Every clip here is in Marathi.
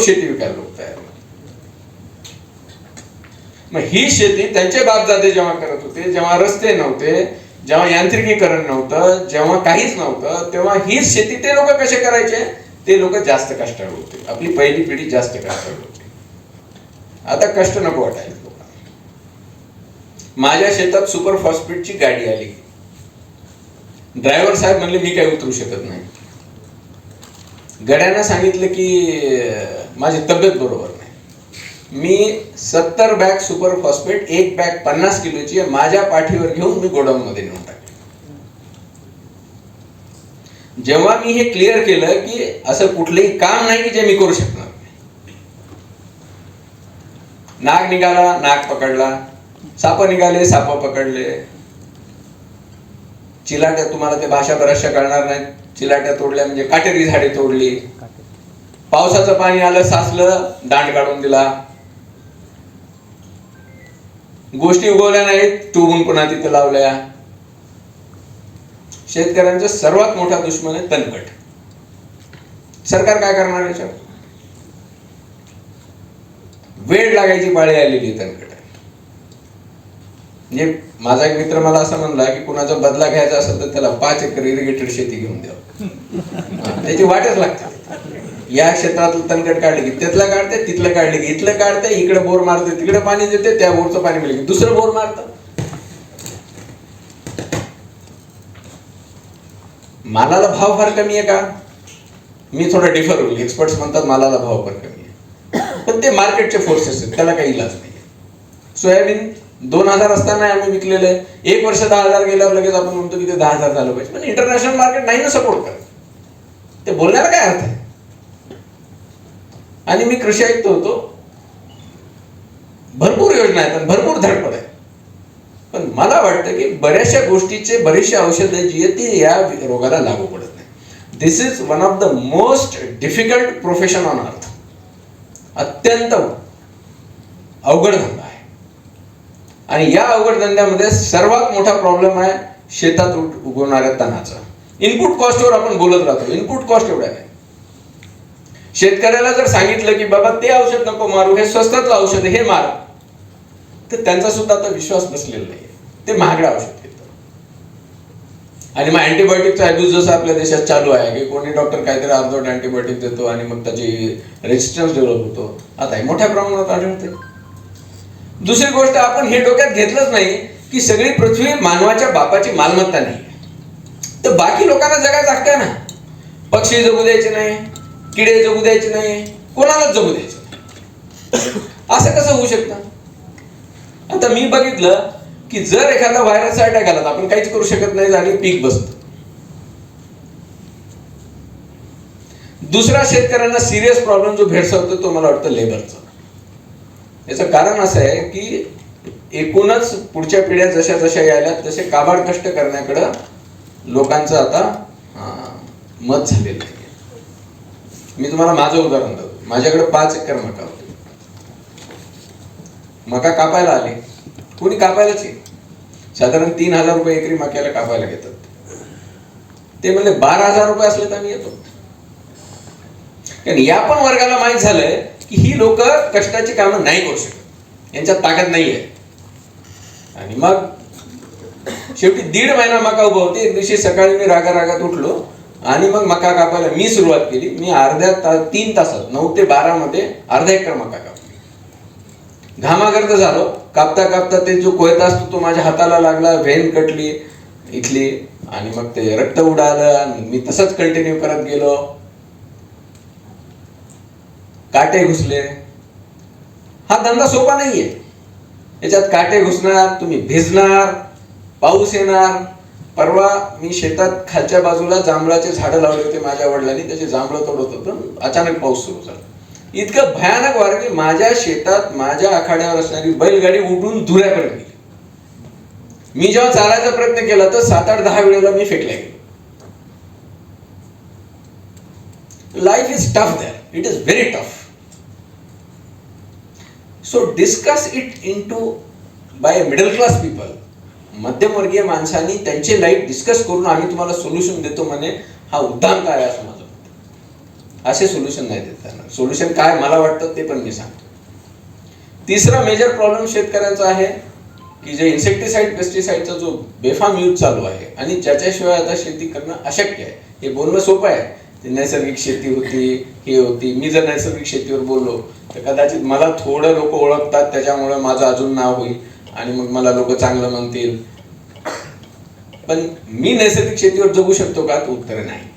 शेती विकायला लोक तयार होते. मग ही शेती त्यांचे बापदादे जेव्हा करत होते जेव्हा रस्ते नव्हते जेव्हा यांत्रिकीकरण नव्हतं जेव्हा काहीच नव्हतं तेव्हा हीच शेती ते लोक कसे करायचे? ते लोक जास्त कष्टाळू होते. आपली पहिली पिढी जास्त कष्टाळू होती. आता कष्ट नको वाटायला माझ्या शेतात सुपर फॉस्फेटची गाडी आली. ड्रायव्हर साहेब म्हणले मी काही उतरू शकत नाही. गड्यानं सांगितलं की माझी तब्येत बरोबर नाही. मी सत्तर बॅग सुपर फॉस्फेट एक बॅग पन्नास किलोची माझ्या पाठीवर घेऊन मी गोडाऊन मध्ये नेऊन टाकली. जेव्हा मी हे क्लिअर केलं की असं कुठलंही काम नाही की जे मी करू शकणार नाही. नाग निघाला नाग पकडला. साप निघाले साप पकडले. चिलाट्या तुम्हाला ते भाषा बऱ्याचशा कळणार नाही चिलाट्या तोडल्या म्हणजे काटेरी झाडे तोडली. पावसाचं पाणी आलं साचलं दांड काढून दिला. गोष्टी उगवल्या नाहीत टुबून पुन्हा तिथे लावल्या. शेतकऱ्यांचा सर्वात मोठा दुश्मन आहे तणकट सरकार काय करणार याच्यावर? वेळ लागायची पाळी आलेली तणकट म्हणजे माझा एक मित्र मला असं म्हणला की कुणाचा बदला घ्यायचा असेल तर त्याला पाच एकर इरिगेटेड शेती घेऊन द्यावं त्याची वाटच लागते. या क्षेत्रातलं तणकट काढले की तिथलं काढते तिथलं काढले की इथलं काढते इकडे बोर मारते तिकडे पाणी देते त्या बोरचं पाणी मिळेल की दुसरं बोर मारतं. मालाला भाव फार कमी आहे का? मी थोडा डिफर होईल. एक्सपर्ट्स म्हणतात मालाला भाव फार कमी आहे. पण ते मार्केटचे फोर्सेस आहेत त्याला काही इलाज नाही सोयाबीन दोन हजार असताना आम्ही विकलेलं आहे. एक वर्ष दहा हजार गेल्यावर लगेच आपण म्हणतो की ते दहा हजार झालं पाहिजे. पण इंटरनॅशनल मार्केट नाही ना सपोर्ट करत. ते बोलण्याला काय अर्थ आहे? आणि मी कृषी आयुक्त होतो. भरपूर योजना आहेत आणि भरपूर धडपड आहे. पण मला वाटतं की बऱ्याचशा गोष्टीचे बरेचसे औषधं जी आहेत ती या रोगाला लागू पडत नाही. This is one of the most difficult profession on earth अत्यंत अवघड धंदा आहे. आणि या अवघड धंद्यामध्ये सर्वात मोठा प्रॉब्लेम आहे शेतात उग- उगवणाऱ्या तणाचा. इनपुट कॉस्टवर आपण बोलत राहतो. इनपुट कॉस्ट एवढ्या आहे. शेतकऱ्याला जर सांगितलं की बाबा ते औषध नको मारू हे स्वस्तातलं औषध हे मार. तर त्यांचा सुद्धा आता विश्वास बसलेला नाही ते महागडं औषध घेतं आणि मग अँटीबायोटिकचा अब्यूज जसं आपल्या देशात चालू आहे की कोणी डॉक्टर काहीतरी अर्धवट अँटीबायोटिक देतो आणि मग त्याची रेजिस्टन्स डेव्हलप होतो. आता हे मोठ्या प्रमाणात आढळते दुसरी गोष्ट आपण हे डोक्यात घेतलंच नाही की सगळी पृथ्वी मानवाच्या बापाची मालमत्ता नाही. तर बाकी लोकांना जगायचं हक्क ना. पक्षी जगू द्यायचे नाही किडे जगू द्यायचे नाही कोणालाच जगू द्यायचे असं कसं होऊ शकतं? आता मी बघितलं की जर एखादा व्हायरस अटॅक आला तर आपण काहीच करू शकत नाही आणि पीक बसत. दुसरा शेतकऱ्यांना सिरियस प्रॉब्लेम जो भेडसावतो तो मला वाटतं लेबरचा याचं कारण असं आहे की एकूणच पुढच्या पिढ्या जशा जशा यायला तसे काबाड कष्ट करण्याकडं लोकांचं आता मत झालेलं आहे. मी तुम्हाला माझं उदाहरण देतो. माझ्याकडे पाच एकर मका होते. मका कापायला आले. कोणी कापायलाच येईल साधारण तीन हजार रुपये एकरी मक्याला कापायला घेतात. ते म्हणले बारा हजार रुपये असले तर आम्ही येतो. कारण या पण वर्गाला माहीत झालंय की ही लोक कष्टाची कामं नाही करू शकत. यांच्यात ताकद नाहीये. आणि मग शेवटी दीड महिना मका उभा होती. एक दिवशी सकाळी मी रागा रागात उठलो आणि मग मका कापायला मी सुरुवात केली. मी अर्ध्या ता तीन तासात नऊ ते बारा मध्ये अर्धा एकर मका कापली. घामागर्द झालो. कापता कापता ते जो कोयता असतो तो माझ्या हाताला लागला व्हेन कटली इथली आणि मग ते रक्त उडालं. आणि मी तसंच कंटिन्यू करत गेलो. काटे घुसले. हा धंदा सोपा नाहीये. याच्यात काटे घुसणार तुम्ही भिजणार पाऊस येणार. परवा मी शेतात खालच्या बाजूला जांभळाचे झाडं लावले होते माझ्या वडिलांनी त्याचे जांभळं तोडत होतं अचानक पाऊस सुरू झाला. इतकं भयानक वार की माझ्या शेतात माझ्या आखाड्यावर असणारी बैलगाडी उडून धुऱ्याकडे गेली. मी जेव्हा चालायचा प्रयत्न केला तर सात आठ दहा वेळेला मी फेकल्या गेलो. Life is tough there it is very tough so discuss it in two by middle class people मध्यमवर्गीय माणसांनी त्यांचे लाईफ डिस्कस करून आम्ही तुम्हाला सोल्युशन देतो म्हणे. हा उद्धाम काय असं माझं मत. असे सोल्युशन नाही देताना सोल्युशन काय मला वाटतं ते पण मी सांगतो. तिसरा मेजर प्रॉब्लेम शेतकऱ्यांचा आहे की जे इन्सेक्टिसाइड पेस्टिसाइडचा जो बेफाम यूज चालू आहे आणि ज्याच्याशिवाय आता शेती करणं अशक्य आहे. हे बोलणं सोपं आहे. नैसर्गिक शेती होती हे होती. मी जर नैसर्गिक शेतीवर बोललो तर कदाचित मला थोडं लोक ओळखतात त्याच्यामुळे माझं अजून नाव होईल आणि मग मला लोक चांगलं म्हणतील. पण मी नैसर्गिक शेतीवर जगू शकतो का? तो उत्तर नाही.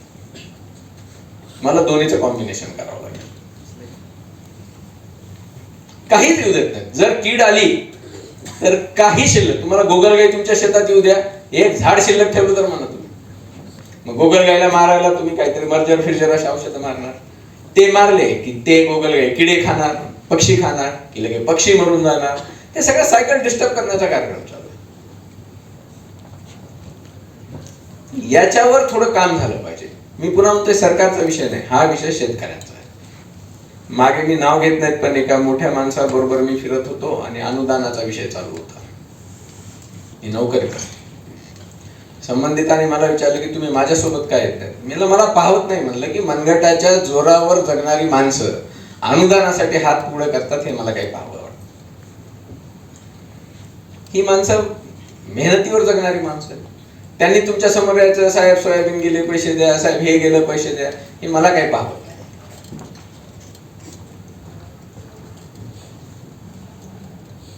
मला दोन्हीचं कॉम्बिनेशन करावं लागेल. काहीच येऊ देत नाही. जर कीड आली तर काही शिल्लक. तुम्हाला गोगलगाई तुमच्या शेतात येऊ द्या. एक झाड शिल्लक ठेवलं तर म्हणत मग गोगलगाईला मारायला तुम्ही काहीतरी मर्जर फिर्जर अशी औषधं मारणार. ते मारले की ते गोगलगाय किडे खाणार पक्षी खाणार की लगे पक्षी मरून जाणार. हे सगळं सायकल डिस्टर्ब करण्याचा कार्यक्रम चालू आहे. याच्यावर थोडं काम झालं पाहिजे. मी पुन्हा म्हणतोय सरकारचा विषय नाही हा विषय शेतकऱ्यांचा आहे. मागे मी नाव घेत नाहीत पण एका मोठ्या माणसाबरोबर मी फिरत होतो आणि अनुदानाचा विषय चालू होता. मी नोकरी करते. संबंधिताने मला विचारलं की तुम्ही माझ्यासोबत काय येत मी म्हणलं, मला पाहत नाही. म्हणलं की मनगटाच्या जोरावर जगणारी माणसं अनुदानासाठी हात पुढे करतात हे मला काही पाहावं वाटतं. ही माणसं मेहनतीवर जगणारी माणसं आहेत. त्यांनी तुमच्यासमोर यायचं साहेब सोयाबीन गेले पैसे द्या. साहेब हे गेलं पैसे द्या. हे मला काही पाहावं नाही.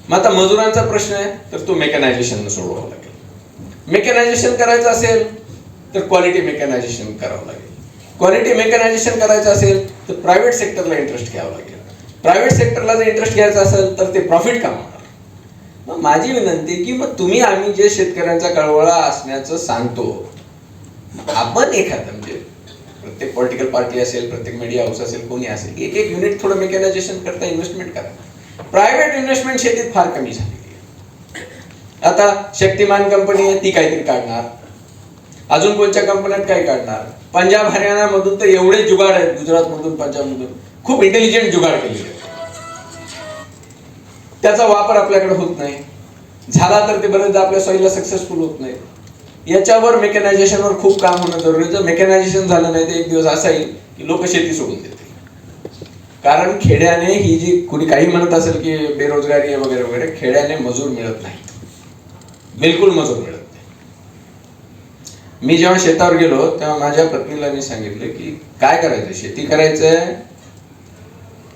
मग आता मजुरांचा प्रश्न आहे तर तो मेकॅनायझेशन सोडवावा लागेल. मेकॅनायझेशन करायचं असेल तर क्वालिटी मेकॅनायझेशन करावं लागेल. क्वालिटी मेकॅनायझेशन करायचं असेल तर प्रायव्हेट सेक्टरला इंटरेस्ट घ्यावा लागेल. प्रायव्हेट सेक्टरला जर इंटरेस्ट घ्यायचा असेल तर ते प्रॉफिट कमावणार. मग माझी विनंती की मग तुम्ही आम्ही जे शेतकऱ्यांचा कळवळा असण्याचं सांगतो आपण एखादं म्हणजे प्रत्येक पॉलिटिकल पार्टी असेल प्रत्येक मीडिया हाऊस असेल कोणी असेल एक एक युनिट थोडं मेकॅनायझेशन करता इन्व्हेस्टमेंट करा. प्रायव्हेट इन्व्हेस्टमेंट शेतीत फार कमी झाली. आता शक्तिमान कंपनी आहे ती काहीतरी काढणार. अजून कोणत्या कंपन्यात काय काढणार. पंजाब हरियाणा मधून तर एवढे जुगाड आहेत गुजरात मधून पंजाब मधून खूप इंटेलिजंट जुगाड केलेले त्याचा वापर आपल्याकडे होत नाही. झाला तर ते बरेचदा आपल्या सॉईलला सक्सेसफुल होत नाही. याच्यावर मेकॅनायझेशनवर खूप काम होणं जरुरी जर मेकॅनायझेशन झालं नाही तर एक दिवस असा येईल की लोक शेती सोडून देतील. कारण खेड्याने ही जी कुणी काही म्हणत असेल की बेरोजगारी आहे वगैरे वगैरे खेड्याने मजूर मिळत नाही. बिलकुल मजूर मिळत नाही. मी जेव्हा शेतावर गेलो तेव्हा माझ्या पत्नीला मी सांगितलं की काय करायचं? शेती करायचंय?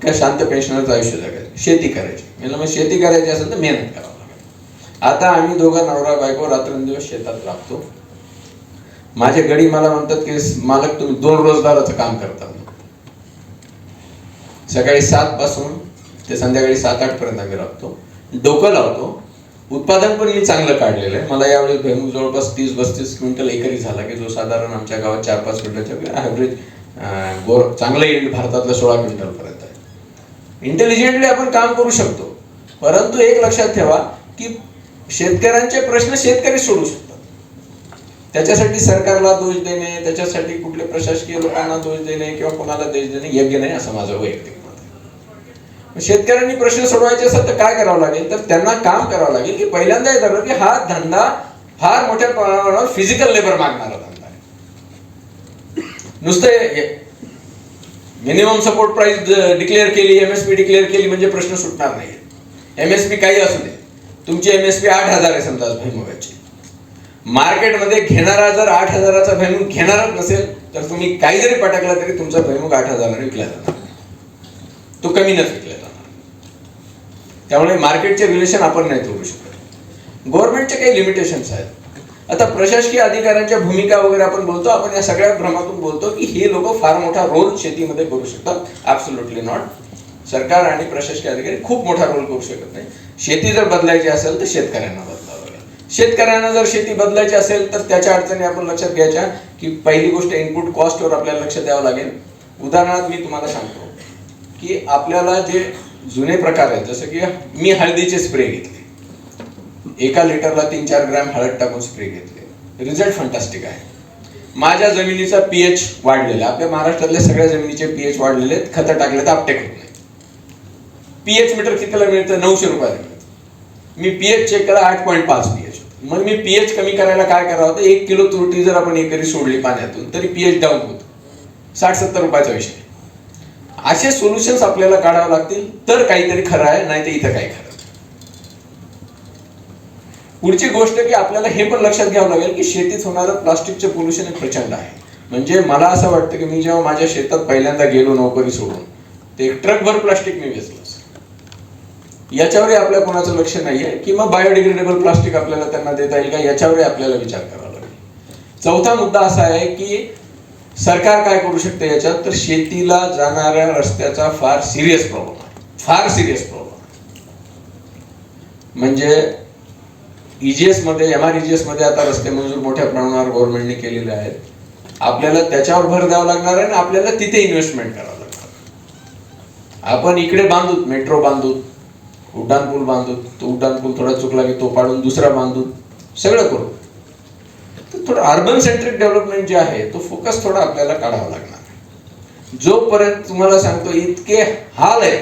का शांत पेन्शनरचं आयुष्य जगायचं? शेती करायची. म्हणजे मग शेती करायची असेल तर मेहनत करावं लागेल. आता आम्ही दोघं नवरा बायको रात्रंदिवस शेतात लागतो माझे गडी मला म्हणतात की मालक तुम्ही दोन रोजगाराचं काम करता सकाळी सात पासून ते संध्याकाळी सात आठ पर्यंत आम्ही राबतो. डोकं लावतो. उत्पादन पण मी चांगलं काढलेलं आहे. मला यावेळेस भैमुख जवळपास तीस पस्तीस क्विंटल एकरी झाला की जो साधारण आमच्या गावात चार पाच क्विंटलच्या ॲव्हरेज गोर चांगलं येईल भारतातलं सोळा क्विंटल पर्यंत. आहे इंटेलिजंटली आपण काम करू शकतो. परंतु एक लक्षात ठेवा की शेतकऱ्यांचे प्रश्न शेतकरी सोडू शकतात. त्याच्यासाठी सरकारला दोष देणे त्याच्यासाठी कुठल्या प्रशासकीय लोकांना दोष देणे किंवा कोणाला दोष देणे योग्य नाही असं माझं वैयक्तिक शेतकऱ्यांनी प्रश्न सोडवायचे असेल तर काय करावं लागेल? तर त्यांना काम करावं लागेल की पहिल्यांदा हे झालं की हा धंदा फार मोठ्या प्रमाणावर फिजिकल लेबर मागणारा धंदा आहे. नुसते मिनिमम सपोर्ट प्राइस डिक्लेअर केली एमएसपी डिक्लेअर केली म्हणजे प्रश्न सुटणार नाही एमएसपी काही असू दे. तुमची एमएसपी आठ हजार आहे समजा भैमुगाची मार्केटमध्ये घेणारा जर आठ हजाराचा भैमुग घेणारच नसेल तर तुम्ही काही जरी पटकला तरी तुमचा भैमुग आठ हजाराने विकला जाणार. तो कमी न विकला जाणार त्यामुळे मार्केटचे रिलेशन आपण नाही तोडू शकत. गव्हर्नमेंटचे काही लिमिटेशन्स आहेत. आता प्रशासकीय अधिकाऱ्यांच्या भूमिका वगैरे आपण बोलतो आपण या सगळ्या भ्रमातून बोलतो की हे लोक फार मोठा रोल शेतीमध्ये करू शकतात. ॲब्सोल्युटली नॉट सरकार आणि प्रशासकीय अधिकारी खूप मोठा रोल करू शकत नाही. शेती जर बदलायची असेल तर शेतकऱ्यांना बदलावं लागेल. शेतकऱ्यांना जर शेती बदलायची असेल तर त्याच्या अडचणी आपण लक्षात घ्यायच्या की पहिली गोष्ट इनपुट कॉस्टवर आपल्याला लक्ष द्यावं लागेल. उदाहरणार्थ मी तुम्हाला सांगतो. की आपल्याला जे जुने प्रकार आहेत जसं की मी हळदीचे स्प्रे घेतले. एका लिटरला तीन चार ग्रॅम हळद टाकून स्प्रे घेतले. रिझल्ट फंटास्टिक आहे. माझ्या जमिनीचा पीएच वाढलेला आहे. आपल्या महाराष्ट्रातल्या सगळ्या जमिनीचे पीएच वाढलेले आहेत खतं टाकले तर आपटेक होत नाही. पीएच मीटर कितीला मिळतं? नऊशे रुपयाला मिळतं. मी पीएच चेक केला आठ पॉईंट पाच पीएच मग मी पीएच कमी करायला काय करावं? तर एक किलो त्रुटी जर आपण एकरी सोडली पाण्यातून तरी पीएच डाऊन होतं. साठ सत्तर रुपयाचा विषय. असे सोल्युशन्स आपल्याला काढावे लागतील. तर काहीतरी खरं आहे नाही तर इथं काय खरं पुढची गोष्ट की आपल्याला हे पण लक्षात घ्यावं लागेल की शेतीत होणारं प्लास्टिकचे पोल्युशन हे प्रचंड आहे. म्हणजे मला असं वाटतं की मी जेव्हा माझ्या शेतात पहिल्यांदा गेलो नोकरी सोडून ते एक ट्रकभर प्लास्टिक मी वेचलं याच्यावरही आपल्या कोणाचं लक्ष नाहीये की मग बायोडिग्रेडेबल प्लास्टिक आपल्याला त्यांना देता येईल का याच्यावरही आपल्याला विचार करावा लागेल. चौथा मुद्दा असा आहे की सरकार काय करू शकते याच्यात? तर शेतीला जाणाऱ्या रस्त्याचा फार सिरियस प्रॉब्लेम आहे. फार सिरियस प्रॉब्लेम म्हणजे ईजीएसमध्ये एम आर ईजीएसमध्ये आता रस्ते मंजूर मोठ्या प्रमाणावर गव्हर्नमेंटने केलेले आहेत. आपल्याला त्याच्यावर भर द्यावा लागणार आहे आणि आपल्याला तिथे इन्व्हेस्टमेंट करावं लागणार आपण इकडे बांधूत मेट्रो बांधूत उड्डाणपूल बांधूत तो उड्डाणपूल थोडा चुकला की तो पाडून दुसरा बांधूत सगळं करू. थोडं अर्बन सेंट्रिक डेव्हलपमेंट जे आहे तो फोकस थोडा आपल्याला काढावा लागणार. जोपर्यंत तुम्हाला सांगतो इतके हाल आहे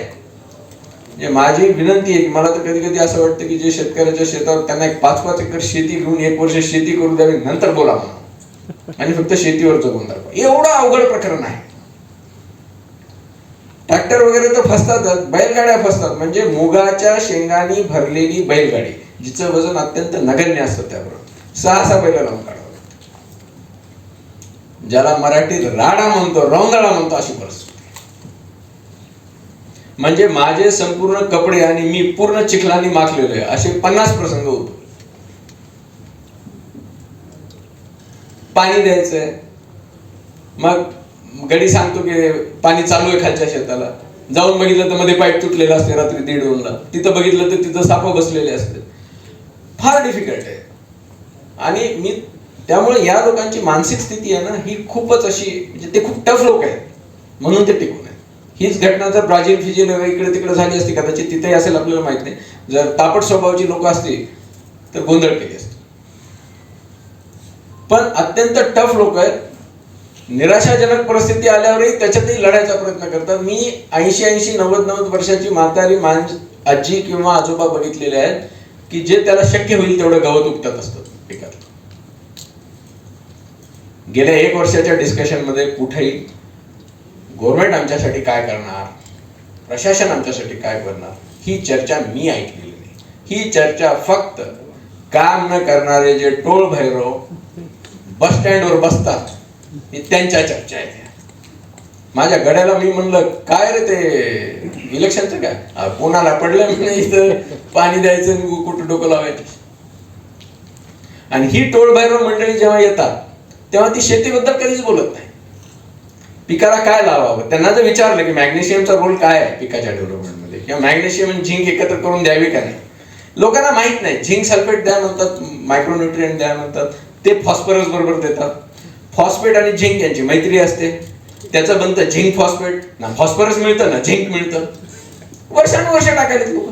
म्हणजे माझी विनंती आहे की मला तर कधी कधी असं वाटतं की जे शेतकऱ्याच्या शेतावर त्यांना एक पाच पाच एकर शेती घेऊन एक वर्ष शेती करू द्यावी नंतर बोला आणि फक्त शेतीवर जगून दाखवा एवढं अवघड प्रकरण आहे. ट्रॅक्टर वगैरे तर फसतातच बैलगाड्या फसतात म्हणजे मुगाच्या शेंगानी भरलेली बैलगाडी जिचं वजन अत्यंत नगण्य असतं त्याबरोबर. सहा सहा बैल लावून ज्याला मराठीत राडा म्हणतो रौंदळा म्हणतो अशी परिस्थिती म्हणजे माझे संपूर्ण कपडे आणि मी पूर्ण चिखलानी माखलेलो आहे असे पन्नास प्रसंग होतो. पाणी द्यायचंय. मग गडी सांगतो की पाणी चालू आहे खालच्या शेताला. जाऊन बघितलं तर मध्ये पाईप तुटलेला असते रात्री दीड दोनला तिथं बघितलं तर तिथं साप बसलेले असते. फार डिफिकल्ट आहे. आणि मी त्यामुळे या लोकांची मानसिक स्थिती आहे ना ही खूपच अशी म्हणजे ते खूप टफ लोक आहेत. म्हणून ते टिकून आहेत. हीच घटना जर ब्राझील फिजील इकडे तिकडे झाली असती कदाचित तिथेही असेल आपल्याला माहीत नाही. जर तापट स्वभावाची लोक असतील तर गोंधळ केली असते. पण अत्यंत टफ लोक आहेत. निराशाजनक परिस्थिती आल्यावरही त्याच्यातही लढायचा प्रयत्न करतात. मी ऐंशी ऐंशी नव्वद नव्वद वर्षाची म्हातारी मान आजी किंवा आजोबा बघितलेले आहेत की जे त्याला शक्य होईल तेवढं गवत उगतात असतात पिकात. गेल्या एक वर्षाच्या डिस्कशनमध्ये कुठेही गव्हर्नमेंट आमच्यासाठी काय करणार? प्रशासन आमच्यासाठी काय करणार? ही चर्चा मी ऐकलेली नाही. ही चर्चा फक्त काम न करणारे जे टोळ भैरव बस स्टँडवर बसतात ही त्यांच्या चर्चा आहे. माझ्या गड्याला मी म्हणलं काय रे ते? इलेक्शनचं काय? कोणाला पडलं मी नाही इथं? पाणी द्यायचं कुठं डोकं लावायचं? आणि ही टोळ भैरव मंडळी जेव्हा येतात तेव्हा ती शेतीबद्दल कधीच बोलत नाही. पिकाला काय लावावं? त्यांना जर विचारलं की मॅग्नेशियमचा रोल काय आहे पिकाच्या डेव्हलपमेंटमध्ये किंवा मॅग्नेशियम आणि झिंक एकत्र करून द्यावी का नाही? लोकांना माहीत नाही. झिंक सल्फेट द्या म्हणतात मायक्रोन्युट्रियन द्या म्हणतात ते फॉस्फरस बरोबर देतात. फॉस्फेट आणि झिंक यांची मैत्री असते. त्याचं बनतं झिंक फॉस्फेट ना फॉस्फरस मिळतं ना झिंक मिळतं. वर्षानुवर्ष टाकायला लोक.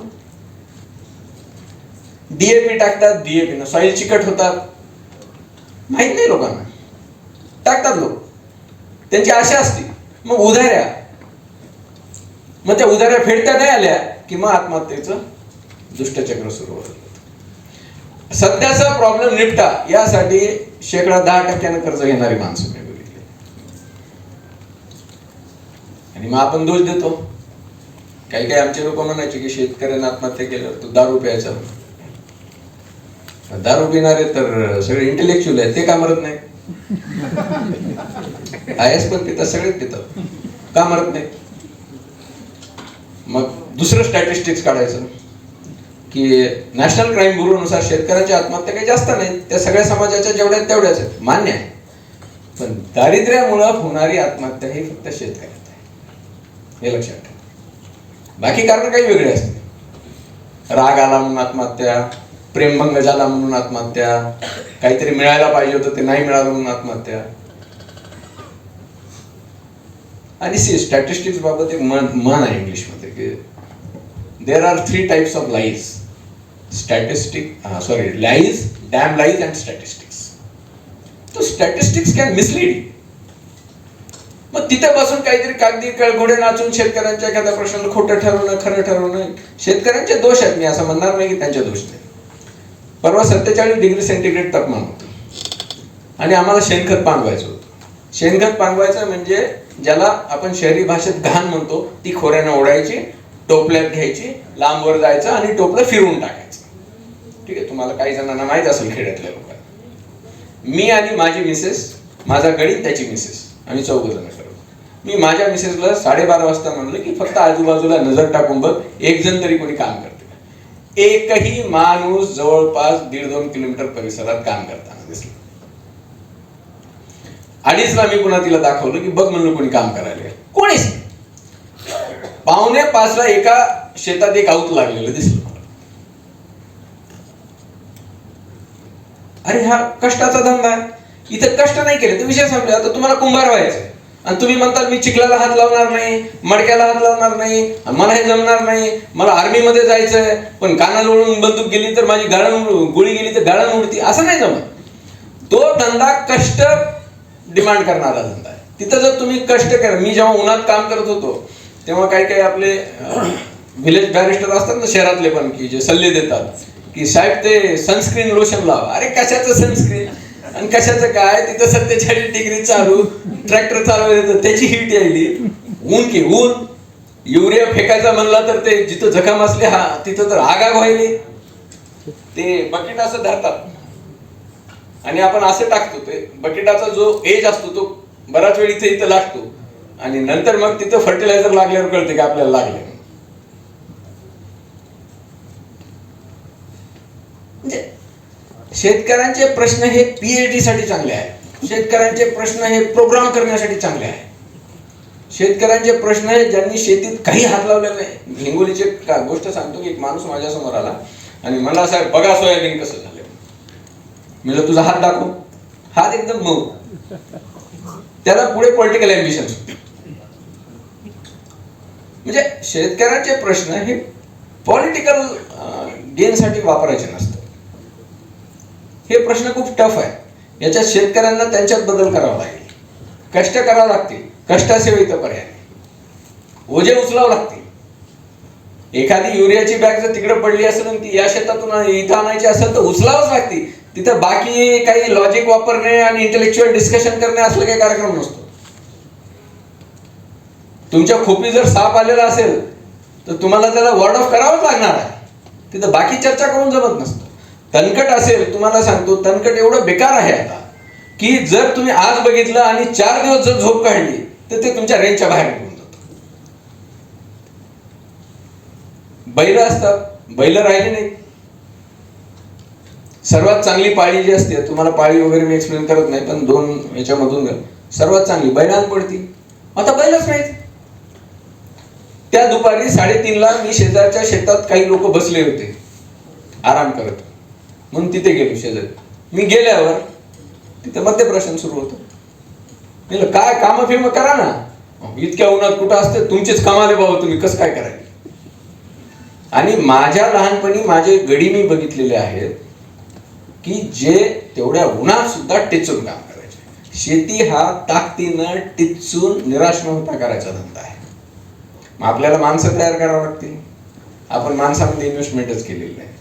डीएपी टाकतात डीएपी ना. सॉइल चिकट होतात. माहीत नाही लोकांना. टाकतात लोक. त्यांची आशा असते. मग उधाऱ्या. मग त्या उधाऱ्या फेडता नाही आल्या की मग आत्महत्येचं दुष्टचक्र सुरू होतं. सध्याचा प्रॉब्लेम निपटा यासाठी शेकडा दहा टक्क्यानं कर्ज घेणारी माणसं मी बघितली आणि मग आपण दोष देतो. काही काही आमचे लोक म्हणायचे की शेतकऱ्यांना आत्महत्या केल्यावर तो दारू प्यायचा. दारू पिणारे तर सगळे इंटेलेक्च्युअल आहेत ते का मरत नाही आय एस पण तिथं सगळेच तिथं. का मरत नाही मग दुसरं स्टॅटिस्टिक्स काढायचं. की नॅशनल क्राईम ब्युरोनुसार शेतकऱ्याच्या आत्महत्या काही जास्त नाहीत त्या सगळ्या समाजाच्या जेवढ्या आहेत तेवढ्याच आहेत. मान्य आहे. पण दारिद्र्यामुळं होणारी आत्महत्या ही फक्त शेतकऱ्यात आहे. हे लक्षात ठेवा. बाकी कारण काही वेगळे असते राग आला म्हणून आत्महत्या प्रेमभंग झाला म्हणून आत्महत्या. काहीतरी मिळायला पाहिजे होतं ते नाही मिळालं म्हणून आत्महत्या. आणि सी स्टॅटिस्टिक्स बाबत एक मन मन आहे इंग्लिशमध्ये की there are three types of lies statistic sorry lies damn lies and statistics तो स्टॅटिस्टिक्स कॅन मिसलीड मग तिथे बसून काहीतरी कागदी कळघोडे नाचून शेतकऱ्यांच्या एखाद्या प्रश्नाला खोटं ठरवणं खरं ठरवणं शेतकऱ्यांचे दोष आहेत. मी असं म्हणणार नाही की त्यांचे दोष नाही परवा सत्तेचाळीस डिग्री सेंटीग्रेड तापमान होतं. आणि आम्हाला शेणखत पांगवायचं होतं. शेणखत पांगवायचं म्हणजे ज्याला आपण शहरी भाषेत घाण म्हणतो ती खोऱ्यानं ओढायची टोपल्यात घ्यायची लांबवर जायचं आणि टोपलं फिरवून टाकायचं. ठीक आहे तुम्हाला काही जणांना माहीत असेल खेड्यातल्या लोकांना. मी आणि माझी मिसेस माझा गणित त्याची मिसेस आम्ही चौघ जण करतो मी माझ्या मिसेसला साडेबारा वाजता म्हणलं की फक्त आजूबाजूला नजर टाकून बघ एक जण तरी कोणी काम करते. एकही माणूस जवळपास दीड दोन किलोमीटर परिसरात काम करताना दिसला. अडीचला मी पुन्हा तिला दाखवलं की बघ म्हणलं कोणी काम करायला कोणीच पावणे पाचला एका शेतात एक आऊत लागलेलं दिसलं. अरे हा कष्टाचा धंदा आहे. इथं कष्ट नाही केले तर विषय संपले. आता तुम्हाला कुंभार व्हायचं आणि तुम्ही म्हणता मी चिखलाला हात लावणार नाही मडक्याला हात लावणार नाही मला हे जमणार नाही मला आर्मीमध्ये जायचंय पण कानाला ओळून बंदूक गेली तर माझी गाळण गोळी गेली तर गाळण उडती असं नाही जमत. तो धंदा कष्ट डिमांड करणारा धंदा आहे. तिथं जर तुम्ही कष्ट करा मी जेव्हा उन्हात काम करत होतो तेव्हा काही काही आपले व्हिलेज बॅरिस्टर असतात ना शहरातले पण की जे सल्ले देतात की साहेब ते सनस्क्रीन लोशन लावा. अरे कशाचं सनस्क्रीन आणि कशाचं काय? तिथं सत्तेचाळीस डिग्री चालू ट्रॅक्टर चालवायचं त्याची हीट यायली. ऊन की ऊन युरिया फेकायचा म्हणला तर ते जिथं जखम असले हा तिथं तर आगाग व्हायली. ते बकेट असं धरतात. आणि आपण असं टाकतो ते. बकेटाचा जो एज असतो तो बराच वेळ इथे इथं लागतो. आणि नंतर मग तिथं फर्टिलायझर लागल्यावर कळते की आपल्याला लागले म्हणजे शेतकऱ्यांचे प्रश्न हे पीएचडी साठी चांगले आहेत शेतकऱ्यांचे प्रश्न हे प्रोग्राम करण्यासाठी चांगले आहे. शेतकऱ्यांचे प्रश्न हे ज्यांनी शेतीत काही हात लावले नाही. हिंगोलीचे का गोष्ट सांगतो की एक माणूस माझ्यासमोर आला आणि मला साहेब बघा सोयाबीन कसं झालं मी तुझा हात दाखव. हात एकदम मऊ. त्याला पुढे पॉलिटिकल अम्बिशन म्हणजे शेतकऱ्यांचे प्रश्न हे पॉलिटिकल गेनसाठी वापरायचे नसतात. हे प्रश्न खूप टफ आहे. याच्यात शेतकऱ्यांना त्यांच्यात बदल करावा लागेल. कष्ट करावं लागतील. कष्टाशिवाय इथं पर्याय ओझे उचलावं लागतील. एखादी युरियाची बॅग जर तिकडे पडली असेल आणि ती या शेतातून इथं आणायची असेल तर उचलावंच लागते तिथं बाकी काही लॉजिक वापरणे आणि इंटेलेक्च्युअल डिस्कशन करणे असलं काही कार्यक्रम नसतो. तुमच्या खोपी जर साप आलेला असेल तर तुम्हाला त्याला वॉर्ड ऑफ करावंच लागणार आहे. तिथं बाकी चर्चा करून जमत नसतं. तणकट असेल तुम्हाला सांगतो तणकट एवढं बेकार आहे आता. की जर तुम्ही आज बघितलं आणि चार दिवस जर झोप काढली तर ते तुमच्या रेंजच्या बाहेर निघून जात. बैल असतात बैल राहिले नाही सर्वात चांगली पाळी जी असते तुम्हाला पाळी वगैरे मी एक्सप्लेन करत नाही पण दोन याच्यामधून सर्वात चांगली बैलांत पडती. आता बैलच नाहीत. त्या दुपारी साडेतीनला मी शेजारच्या शेतात काही लोक बसले होते. आराम करत. म्हणून तिथे गेलो शेजारी. मी गेल्यावर तिथे मध्यप्रश्न सुरू होतं. म्हणलं काय काम फेम करा ना. इतक्या उन्हात कुठं असते? तुमचेच कामाले भाऊ तुम्ही कसं काय करायचे आणि माझ्या लहानपणी माझे गडी मी बघितलेले आहेत की जे तेवढ्या उन्हात सुद्धा टिचून काम करायचे. शेती हा ताकदीनं टिचून निराश न होता करायचा धंदा आहे. मग आपल्याला माणसं तयार करावं लागतील. आपण माणसामध्ये इन्व्हेस्टमेंटच केलेली आहे